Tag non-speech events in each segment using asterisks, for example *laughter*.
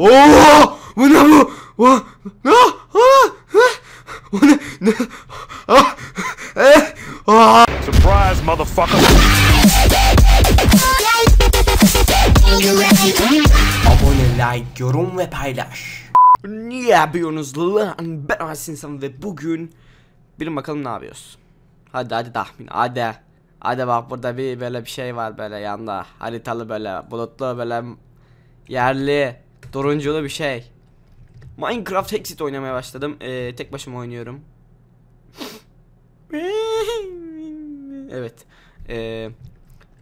Oo! Bu ne bu? Aa! Bu ne? Ne? Ah! Eh! Ah! Surprise, motherfucker. Abone, like, yorum ve paylaş. Ne yapıyorsunuz lan? Ben Asin Sam ve bugün bilin bakalım ne yapıyoruz. Hadi hadi tahmin hadi. Hadi bak burada bir böyle bir şey var böyle yanda haritalı böyle bulutlu böyle yerli turunculu bir şey. Minecraft Hexit oynamaya başladım. Ee, tek başıma oynuyorum. *laughs* evet. Ee,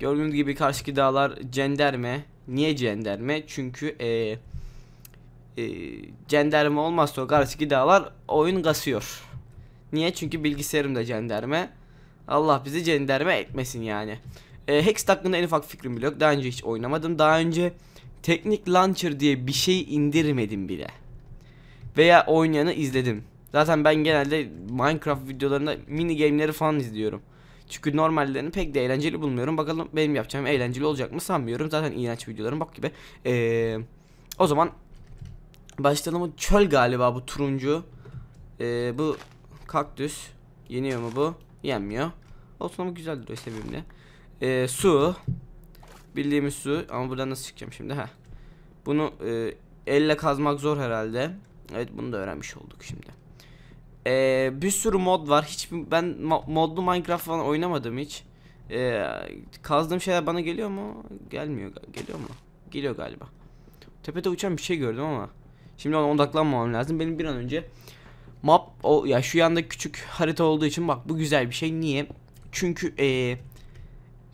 gördüğünüz gibi karşıki dağlar cenderme. Niye cenderme? Çünkü ee, e, cenderme olmazsa o karşıki dağlar oyun kasıyor. Niye? Çünkü bilgisayarım da cenderme. Allah bizi cenderme etmesin yani. E, Hex hakkında en ufak fikrim bile yok. Daha önce hiç oynamadım. Daha önce Teknik Launcher diye bir şey indirmedim bile. Veya oynayanı izledim. Zaten ben genelde Minecraft videolarında mini game'leri falan izliyorum. Çünkü normallerini pek de eğlenceli bulmuyorum. Bakalım benim yapacağım eğlenceli olacak mı sanmıyorum. Zaten iğrenç videolarım bak gibi. Ee, o zaman başlayalım. Çöl galiba bu turuncu. Ee, bu kaktüs. Yeniyor mu bu? Yenmiyor. Olsun ama güzel duruyor sevimli. Ee, su. Bildiğimiz su. Ama buradan nasıl çıkacağım şimdi? ha? Bunu e, elle kazmak zor herhalde. Evet bunu da öğrenmiş olduk şimdi. Ee, bir sürü mod var. Hiç ben mo- modlu Minecraft falan oynamadım hiç. Ee, kazdığım şeyler bana geliyor mu? Gelmiyor. Geliyor mu? Geliyor galiba. Tepede uçan bir şey gördüm ama. Şimdi ona odaklanmamam lazım. Benim bir an önce map o ya şu yanda küçük harita olduğu için bak bu güzel bir şey. Niye? Çünkü ee,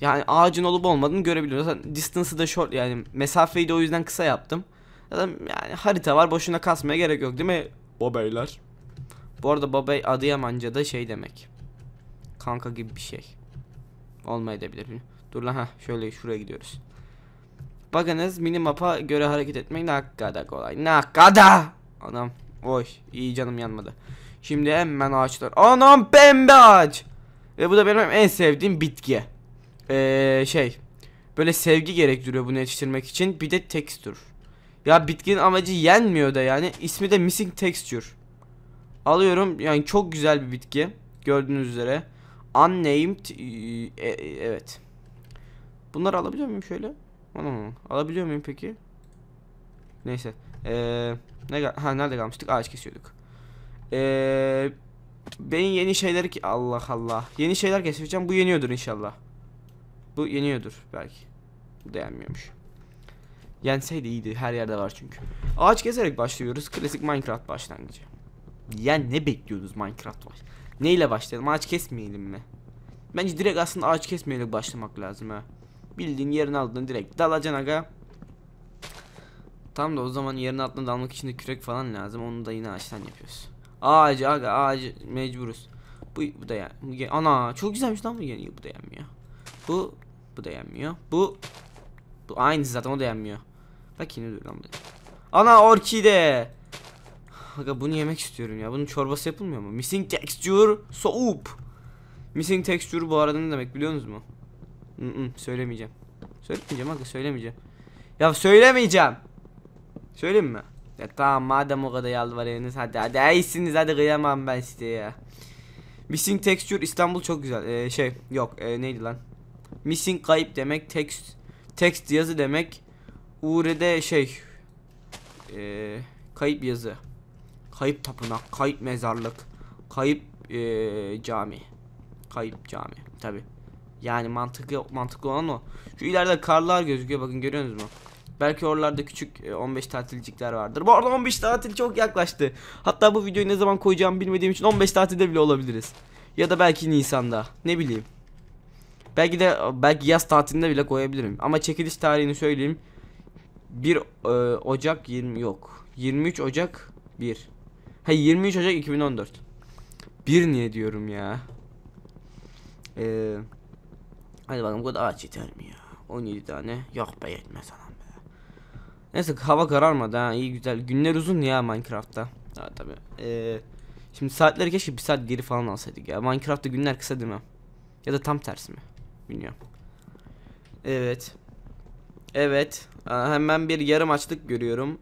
yani ağacın olup olmadığını görebiliyoruz. Zaten distance'ı da short yani mesafeyi de o yüzden kısa yaptım. Zaten yani harita var boşuna kasmaya gerek yok değil mi? Babeyler. Bu arada babay Adıyamanca şey demek. Kanka gibi bir şey. Olmayabilir. Dur lan ha şöyle şuraya gidiyoruz. Bakınız mini mapa göre hareket etmek ne kadar kolay. Ne kadar. Anam. Oy iyi canım yanmadı. Şimdi hemen ağaçlar. Anam pembe ağaç. Ve bu da benim en sevdiğim bitki. Ee, şey. Böyle sevgi gerektiriyor bunu yetiştirmek için. Bir de texture. Ya bitkinin amacı yenmiyor da yani. İsmi de missing texture. Alıyorum. Yani çok güzel bir bitki. Gördüğünüz üzere. Unnamed. e, e, evet. Bunları alabiliyor muyum şöyle? Ana, alabiliyor muyum peki? Neyse. Ee, ne ha nerede kalmıştık? Ağaç kesiyorduk. Ee, ben yeni şeyleri ki Allah Allah. Yeni şeyler keşfedeceğim. Bu yeniyordur inşallah. Bu yeniyordur belki. Bu da yenmiyormuş. Yenseydi iyiydi. Her yerde var çünkü. Ağaç keserek başlıyoruz. Klasik Minecraft başlangıcı. Yani ne bekliyoruz Minecraft var? Neyle başlayalım? Ağaç kesmeyelim mi? Bence direkt aslında ağaç kesmeyerek başlamak lazım ha. Bildiğin yerin altına direkt dalacaksın aga. Tam da o zaman yerin altına dalmak için de kürek falan lazım. Onu da yine ağaçtan yapıyoruz. Ağacı aga ağacı mecburuz. Bu, bu da ya. bu ye- Ana çok güzelmiş lan bu yeniyor. Bu da yenmiyor. Bu bu da yenmiyor. Bu bu aynı zaten o da yenmiyor. Bak yine dur lan. Ana orkide. Aga bunu yemek istiyorum ya. Bunun çorbası yapılmıyor mu? Missing texture soup. Missing texture bu arada ne demek biliyor musunuz mu? -hı, söylemeyeceğim. Söylemeyeceğim aga söylemeyeceğim. Ya söylemeyeceğim. Söyleyeyim mi? Ya tamam madem o kadar yalvarıyorsunuz hadi hadi iyisiniz hadi kıyamam ben size ya. Missing texture İstanbul çok güzel. Ee, şey yok ee, neydi lan? Missing kayıp demek text text yazı demek. Uğre'de şey ee, kayıp yazı. Kayıp tapınak, kayıp mezarlık, kayıp ee, cami. Kayıp cami tabi. Yani mantıklı mantıklı olan o. Şu ileride karlar gözüküyor bakın görüyorsunuz mu? Belki oralarda küçük e, 15 tatilcikler vardır. Bu arada 15 tatil çok yaklaştı. Hatta bu videoyu ne zaman koyacağımı bilmediğim için 15 tatilde bile olabiliriz. Ya da belki Nisan'da. Ne bileyim. Belki de belki yaz tatilinde bile koyabilirim. Ama çekiliş tarihini söyleyeyim. 1 e, Ocak 20 yok. 23 Ocak 1. Ha 23 Ocak 2014. 1 niye diyorum ya? Eee Hadi bakalım bu kadar ağaç yeter mi ya? 17 tane. Yok be yetmez anam be. Neyse hava kararmadı ha iyi güzel. Günler uzun ya Minecraft'ta. Ha tabi. Ee, şimdi saatleri keşke bir saat geri falan alsaydık ya. Minecraft'ta günler kısa değil mi? Ya da tam tersi mi? Bilmiyorum. Evet. Evet. Hemen bir yarım açlık görüyorum.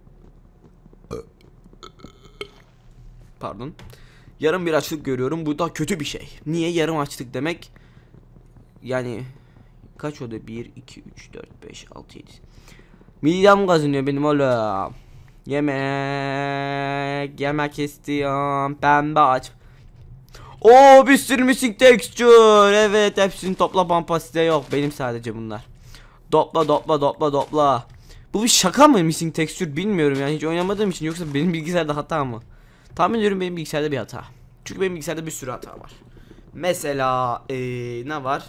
Pardon. Yarım bir açlık görüyorum. Bu da kötü bir şey. Niye yarım açlık demek? Yani kaç oldu? 1, 2, 3, 4, 5, 6, 7. Midem kazınıyor benim oğlum. Yemek. Yemek istiyorum. Pembe aç. Oo bir sürü missing texture. Evet hepsini topla pampa size yok. Benim sadece bunlar. Dopla dopla dopla dopla. Bu bir şaka mı missing texture bilmiyorum yani hiç oynamadığım için yoksa benim bilgisayarda hata mı? Tahmin ediyorum benim bilgisayarda bir hata. Çünkü benim bilgisayarda bir sürü hata var. Mesela ee, ne var?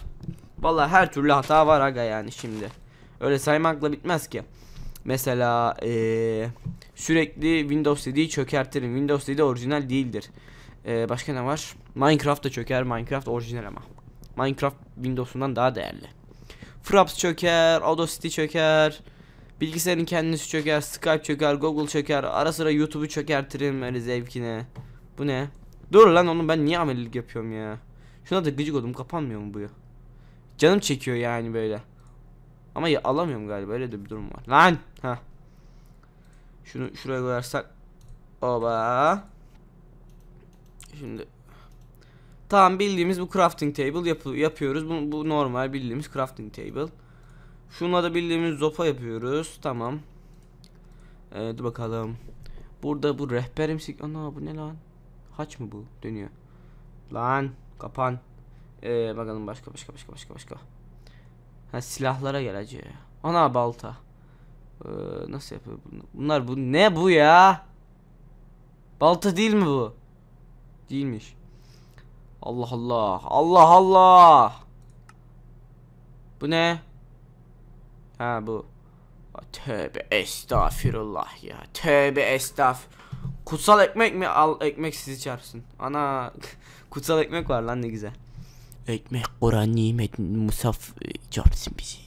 Vallahi her türlü hata var aga yani şimdi. Öyle saymakla bitmez ki. Mesela ee, sürekli Windows dediği çökertirim. Windows dediği orijinal değildir. Ee, başka ne var? Minecraft da çöker. Minecraft orijinal ama. Minecraft Windows'undan daha değerli. Fraps çöker, Audacity çöker. Bilgisayarın kendisi çöker, Skype çöker, Google çöker. Ara sıra YouTube'u çökertirim öyle zevkine. Bu ne? Dur lan onu ben niye amelilik yapıyorum ya? Şuna da gıcık oldum kapanmıyor mu bu ya? Canım çekiyor yani böyle. Ama ya alamıyorum galiba öyle de bir durum var. Lan! Ha. Şunu şuraya koyarsak. Oba. Şimdi Tamam bildiğimiz bu crafting table yapı yapıyoruz. Bu, bu normal bildiğimiz crafting table. Şunla da bildiğimiz zopa yapıyoruz. Tamam. Dur bakalım. Burada bu rehberimsik. Ana bu ne lan? Haç mı bu? Dönüyor. Lan kapan. Ee, bakalım başka başka başka başka başka. Ha silahlara gel acı. Ana balta. Ee, nasıl yapıyor bunu? Bunlar bu ne bu ya? Balta değil mi bu? Değilmiş. Allah Allah. Allah Allah. Bu ne? Ha bu. Tövbe estağfirullah ya. Tövbe estağfir. Kutsal ekmek mi? Al ekmek sizi çarpsın. Ana *laughs* kutsal ekmek var lan ne güzel. Ekmek Kur'an nimet musaf e, çarpsın bizi.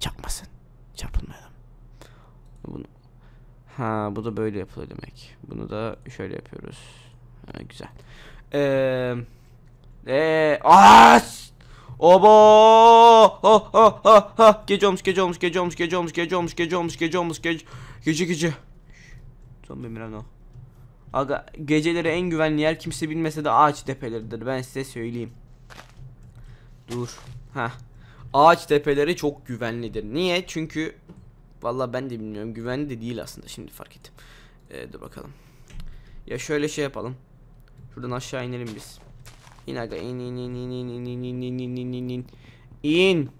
Çarpmasın. Çarpılmayalım. Bunu Ha bu da böyle yapılıyor demek. Bunu da şöyle yapıyoruz. Ha, güzel. Eee Eee As Obo! Ha ha ha ha gece olmuş gece olmuş gece olmuş gece olmuş gece olmuş gece olmuş gece olmuş gece gece gece. Zombi Mirano Aga geceleri en güvenli yer kimse bilmese de ağaç tepeleridir. Ben size söyleyeyim. Dur. Ha. Ağaç tepeleri çok güvenlidir. Niye? Çünkü Vallahi ben de bilmiyorum. Güvenli de değil aslında. Şimdi fark ettim. Ee, Dur bakalım. Ya şöyle şey yapalım Şuradan aşağı inelim biz. İn aga in in in in in in in in in in in in in in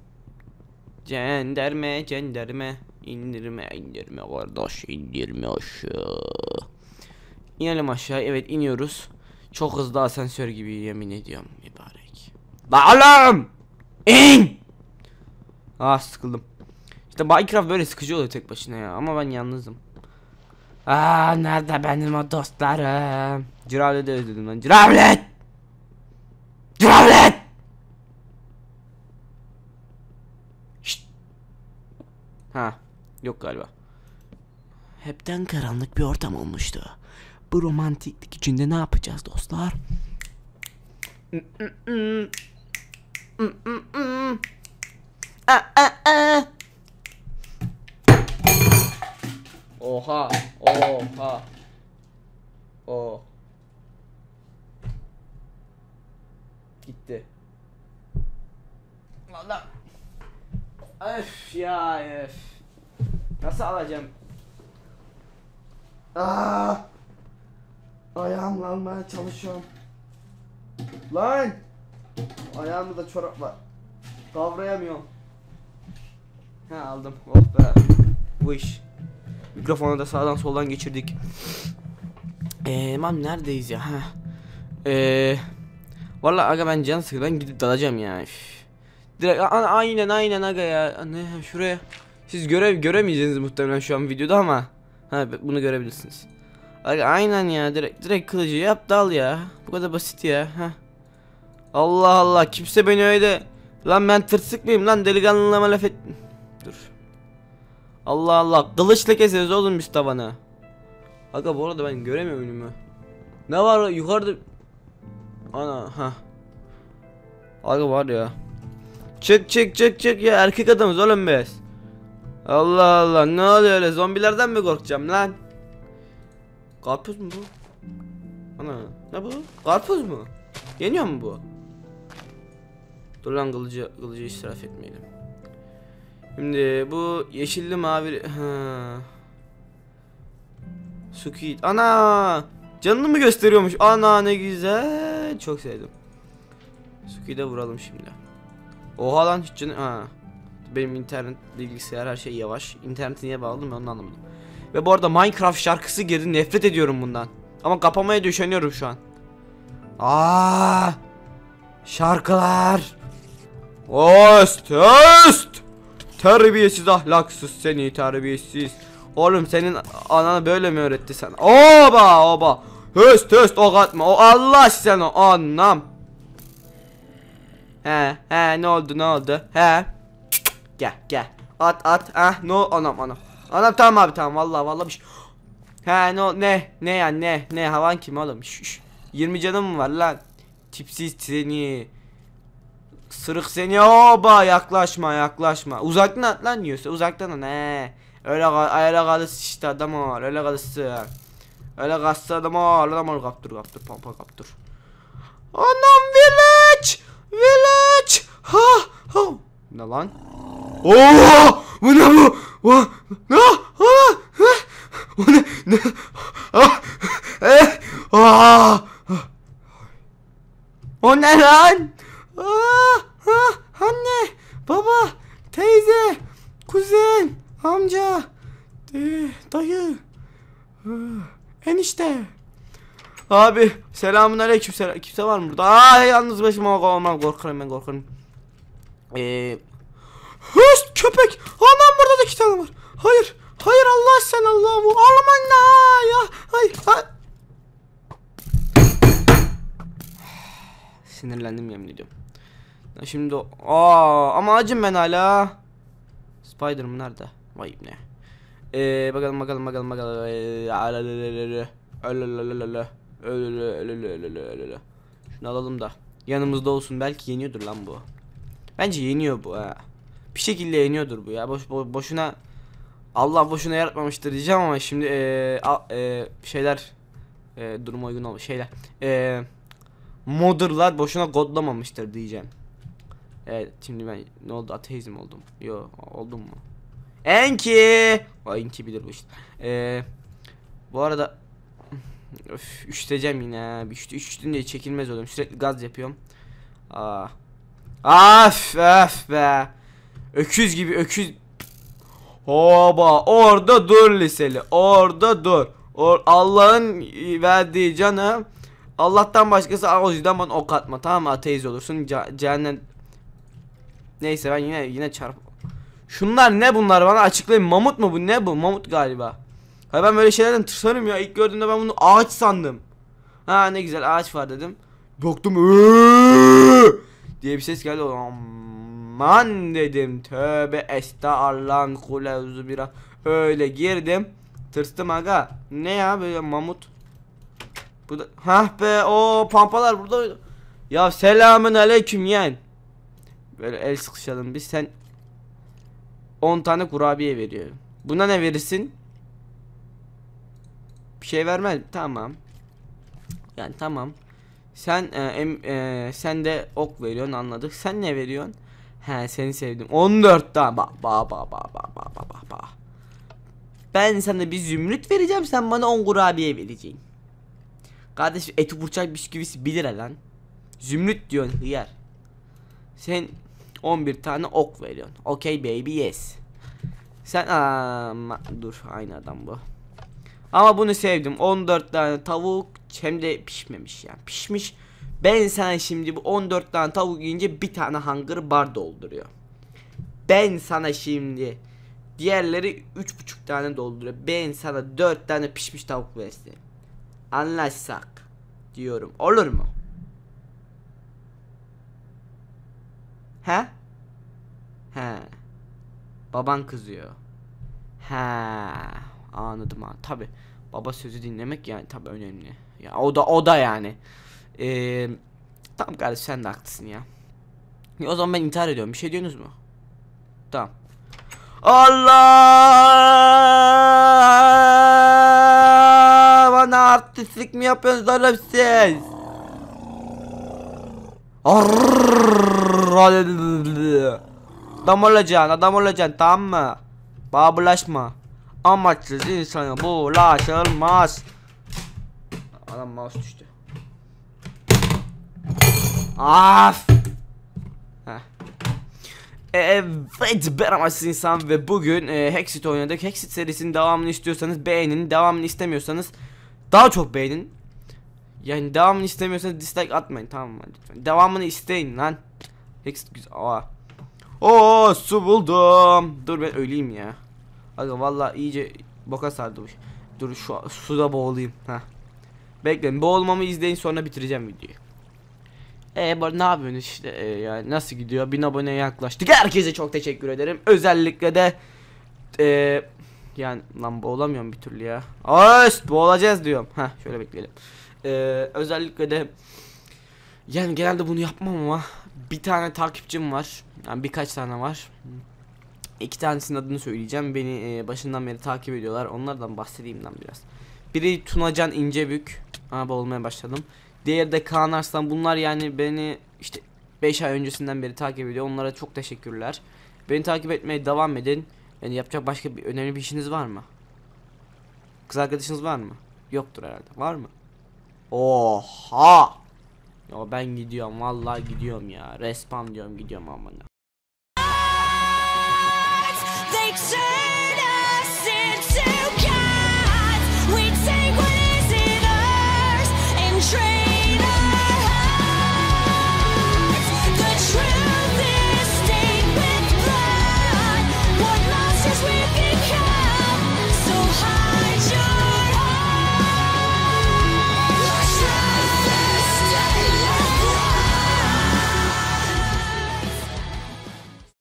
Cenderme cenderme indirme indirme kardeş indirme aşağı İnelim aşağı evet iniyoruz Çok hızlı asansör gibi yemin ediyorum mübarek La oğlum İn Ah sıkıldım İşte Minecraft böyle sıkıcı oluyor tek başına ya ama ben yalnızım Aa nerede benim o dostlarım? Ciravlet de özledim lan. Ciravlet! Ciravlet! Şşt. Ha, yok galiba. Hepten karanlık bir ortam olmuştu. Bu romantiklik içinde ne yapacağız dostlar? Aa. Oha. Oha. Gitti. Valla. Öf ya öf. Nasıl alacağım? Aa! Ayağımla almaya çalışıyorum. Lan! Ayağımda da çorap var. Kavrayamıyorum. Ha aldım. Oh be. Bu iş. Mikrofonu da sağdan soldan geçirdik. Eee mam neredeyiz ya? Ha. Eee Valla aga ben can sıkı ben gidip dalacağım ya. Üf. Direkt a- aynen aynen aga ya. Ne şuraya. Siz göre göremeyeceksiniz muhtemelen şu an videoda ama ha bunu görebilirsiniz. Aga aynen ya direkt direkt kılıcı yap dal ya. Bu kadar basit ya. Ha. Allah Allah kimse beni öyle lan ben tırsık mıyım lan delikanlılığıma laf et. Dur. Allah Allah kılıçla keseriz oğlum biz tavanı. Aga bu arada ben göremiyorum önümü. Ne var yukarıda? Ana ha. Aga var ya. Çık çık çık çık ya erkek adamız oğlum biz. Allah Allah ne oluyor öyle zombilerden mi korkacağım lan? Karpuz mu bu? Ana ne bu? Karpuz mu? Yeniyor mu bu? Dur lan kılıcı, kılıcı israf etmeyelim. Şimdi bu yeşilli mavi... Ha. Sukit. Ana! Canını mı gösteriyormuş? Ana ne güzel. Çok sevdim. Sukit'e vuralım şimdi. Oha lan hiç canı... Ha. Benim internet, bilgisayar her şey yavaş. İnterneti niye bağladım ben onu anlamadım. Ve bu arada Minecraft şarkısı girdi. Nefret ediyorum bundan. Ama kapamaya düşünüyorum şu an. Aa! Şarkılar. Öst, öst. Terbiyesiz ahlaksız seni terbiyesiz. Oğlum senin ananı böyle mi öğretti sana? Oba oba. Höst höst ok atma. O Allah sen o anlam. He he ne oldu ne oldu? He. Gel gel. At at. Ah no anam anam. Anam tamam abi tamam vallahi vallahi bir şey. He ne ne ne ya ne ne havan kim oğlum? Şş, şş. 20 canım mı var lan? Tipsiz seni. Sırık seni oba yaklaşma yaklaşma. Uzaktan at lan yiyorsa uzaktan at ne? Öyle öyle kalırsın işte adam ol öyle kalırsın. Öyle kalsın adam ol adam ol kaptır kaptır pampa kaptır. Anam village village ha ha. Ne lan? Oo! Bu ne bu? Bu ne? Ah! O ne? Ne? Ah! Eh! Ah! O ne lan? Ah! Ah! Anne, baba, teyze, kuzen, amca, dayı, ah, enişte. Abi selamun aleyküm selam. Kimse var mı burada? Aa yalnız başıma olmam korkarım ben korkarım. Eee Höst köpek. Anam burada da iki tane var. Hayır. Hayır Allah sen Allah'ım. Aman la ya. Hayır. Ha. *sighs* Sinirlendim yemin ediyorum. Şimdi aa ama acım ben hala. Spider'ım nerede? Vay ne? Ee, bakalım bakalım bakalım bakalım. Ee. Şunu alalım da yanımızda olsun belki yeniyordur lan bu. Bence yeniyor bu ha. Bir şekilde yeniyordur bu ya. Boş bo- boşuna Allah boşuna yaratmamıştır diyeceğim ama şimdi eee, a- eee, şeyler eee duruma uygun olmuş şeyler. Eee modderlar boşuna godlamamıştır diyeceğim. Evet şimdi ben ne oldu ateizm oldum. Yo oldum mu? Enki. Enki bilir bu işte. Eee bu arada Öf, üşüteceğim yine. Üşüt, üşütünce çekilmez oluyorum. Sürekli gaz yapıyorum. Aa. Af öf be. Öküz gibi öküz. Oba orada dur liseli. Orada dur. Or Allah'ın verdiği canı Allah'tan başkası o yüzden bana ok atma tamam mı ateist olursun Ce- cehennem Neyse ben yine yine çarp Şunlar ne bunlar? Bana açıklayın. Mamut mu bu? Ne bu? Mamut galiba. Ha ben böyle şeylerden tırsarım ya. İlk gördüğümde ben bunu ağaç sandım. Ha ne güzel ağaç var dedim. Baktım diye bir ses geldi. Aman dedim. Tövbe estağfurullah. Kulevzu bira. Öyle girdim. Tırstım aga. Ne ya böyle mamut? Bu da hah be o pampalar burada. Ya selamın aleyküm yeğen. Böyle el sıkışalım. Biz sen 10 tane kurabiye veriyor. Buna ne verirsin? Bir şey vermez. Tamam. Yani tamam. Sen e, em, e, sen de ok veriyorsun anladık. Sen ne veriyorsun? He seni sevdim. 14 tane. Bak bak bak bak bak bak bak bak. Ben sana bir zümrüt vereceğim. Sen bana 10 kurabiye vereceksin. Kardeş eti burçak bisküvisi 1 lira lan. Zümrüt diyorsun hıyar. Sen 11 tane ok veriyorsun. Okay baby yes. Sen ama dur aynı adam bu. Ama bunu sevdim. 14 tane tavuk hem de pişmemiş yani. Pişmiş. Ben sana şimdi bu 14 tane tavuk yiyince bir tane hunger bar dolduruyor. Ben sana şimdi diğerleri 3,5 tane dolduruyor. Ben sana 4 tane pişmiş tavuk versin. Anlaşsak diyorum. Olur mu? He? He. Baban kızıyor. He. Anladım ha. Tabi. Baba sözü dinlemek yani tabi önemli. Ya o da o da yani. Ee, tamam kardeş sen de haklısın ya. ya. O zaman ben intihar ediyorum. Bir şey diyorsunuz mu? Tamam. Allah! Bana artistlik mi yapıyorsunuz oğlum siz? Arrrr! Adam olacaksın adam olacaksın tamam mı? Bana bulaşma. Amaçsız insana bulaşılmaz. Adam mouse düştü. Af. Evet ben amaçsız insan ve bugün e, Hexit oynadık. Hexit serisinin devamını istiyorsanız beğenin. Devamını istemiyorsanız daha çok beğenin. Yani devamını istemiyorsanız dislike atmayın tamam mı lütfen. Devamını isteyin lan. Hexit güzel. Aa. Oo su buldum. Dur ben öleyim ya. Aga vallahi iyice boka sardı bu. Dur şu suda boğulayım. Ha. Bekleyin boğulmamı izleyin sonra bitireceğim videoyu. E bu ne yapıyorsun işte e, yani nasıl gidiyor? Bin aboneye yaklaştık. Herkese çok teşekkür ederim. Özellikle de e, yani lan boğulamıyorum bir türlü ya. Öst boğulacağız diyorum. Ha şöyle bekleyelim. E, özellikle de yani genelde bunu yapmam ama bir tane takipçim var. Yani birkaç tane var. İki tanesinin adını söyleyeceğim. Beni e, başından beri takip ediyorlar. Onlardan bahsedeyim lan biraz. Biri Tunacan İncebük. Abi olmaya başladım. Diğeri de Kaan Arslan. Bunlar yani beni işte 5 ay öncesinden beri takip ediyor. Onlara çok teşekkürler. Beni takip etmeye devam edin. Yani yapacak başka bir önemli bir işiniz var mı? Kız arkadaşınız var mı? Yoktur herhalde. Var mı? Oha! Ya ben gidiyorum vallahi gidiyorum ya. Respawn diyorum gidiyorum amına.